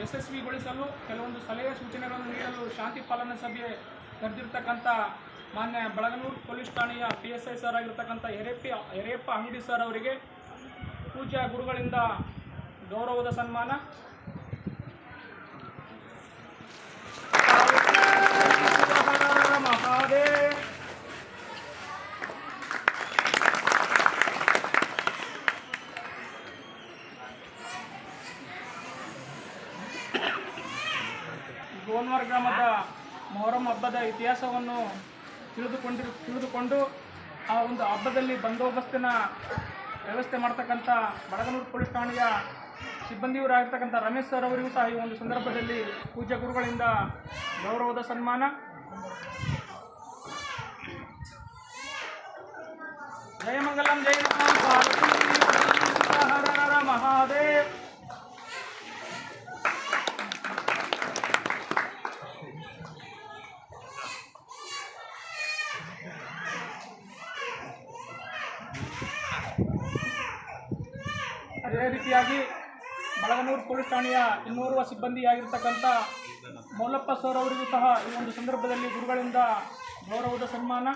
ಯಶಸ್ವಿಗೊಳಿಸಲು ಕೆಲವೊಂದು ಸಲಹೆ ಸೂಚನೆಗಳನ್ನು ನೀಡಲು ಶಾಂತಿ ಪಾಲನಾ ಸಭೆ ಕರೆದಿರ್ತಕ್ಕಂಥ ಮಾನ್ಯ ಬಳಗನೂರು ಪೊಲೀಸ್ ಠಾಣೆಯ ಪಿ ಎಸ್ ಐ ಸರ್ ಆಗಿರ್ತಕ್ಕಂಥ ಹೆರೆಪ್ಪಿ ಯರೇಪ್ಪ ಅಂಗಡಿ ಸರ್ ಅವರಿಗೆ ಪೂಜ್ಯ ಗುರುಗಳಿಂದ ಗೌರವದ ಸನ್ಮಾನ. ಗೋನ್ವಾರ್ ಗ್ರಾಮದ ಮೊಹರಂ ಹಬ್ಬದ ಇತಿಹಾಸವನ್ನು ತಿಳಿದುಕೊಂಡಿರು ತಿಳಿದುಕೊಂಡು ಆ ಒಂದು ಹಬ್ಬದಲ್ಲಿ ಬಂದೋಬಸ್ತಿನ ವ್ಯವಸ್ಥೆ ಮಾಡ್ತಕ್ಕಂಥ ಬಡಗನೂರು ಪೊಲೀಸ್ ಠಾಣೆಯ ಸಿಬ್ಬಂದಿಯವರಾಗಿರ್ತಕ್ಕಂಥ ರಮೇಶ್ ಸರ್ ಅವರಿಗೂ ಸಹ ಈ ಒಂದು ಸಂದರ್ಭದಲ್ಲಿ ಪೂಜ್ಯ ಗುರುಗಳಿಂದ ಗೌರವದ ಸನ್ಮಾನ. ಜಯ ಮಂಗಲಂ, ಜಯ ಮಹಾದೇವ್. ಅದೇ ರೀತಿಯಾಗಿ ಬಳಗನೂರು ಪೊಲೀಸ್ ಠಾಣೆಯ ಇನ್ನೋರ್ವ ಸಿಬ್ಬಂದಿಯಾಗಿರ್ತಕ್ಕಂಥ ಮೌಲಪ್ಪ ಸರ್ ಅವರಿಗೂ ಸಹ ಈ ಒಂದು ಸಂದರ್ಭದಲ್ಲಿ ಗುರುಗಳಿಂದ ಗೌರವದ ಸನ್ಮಾನ.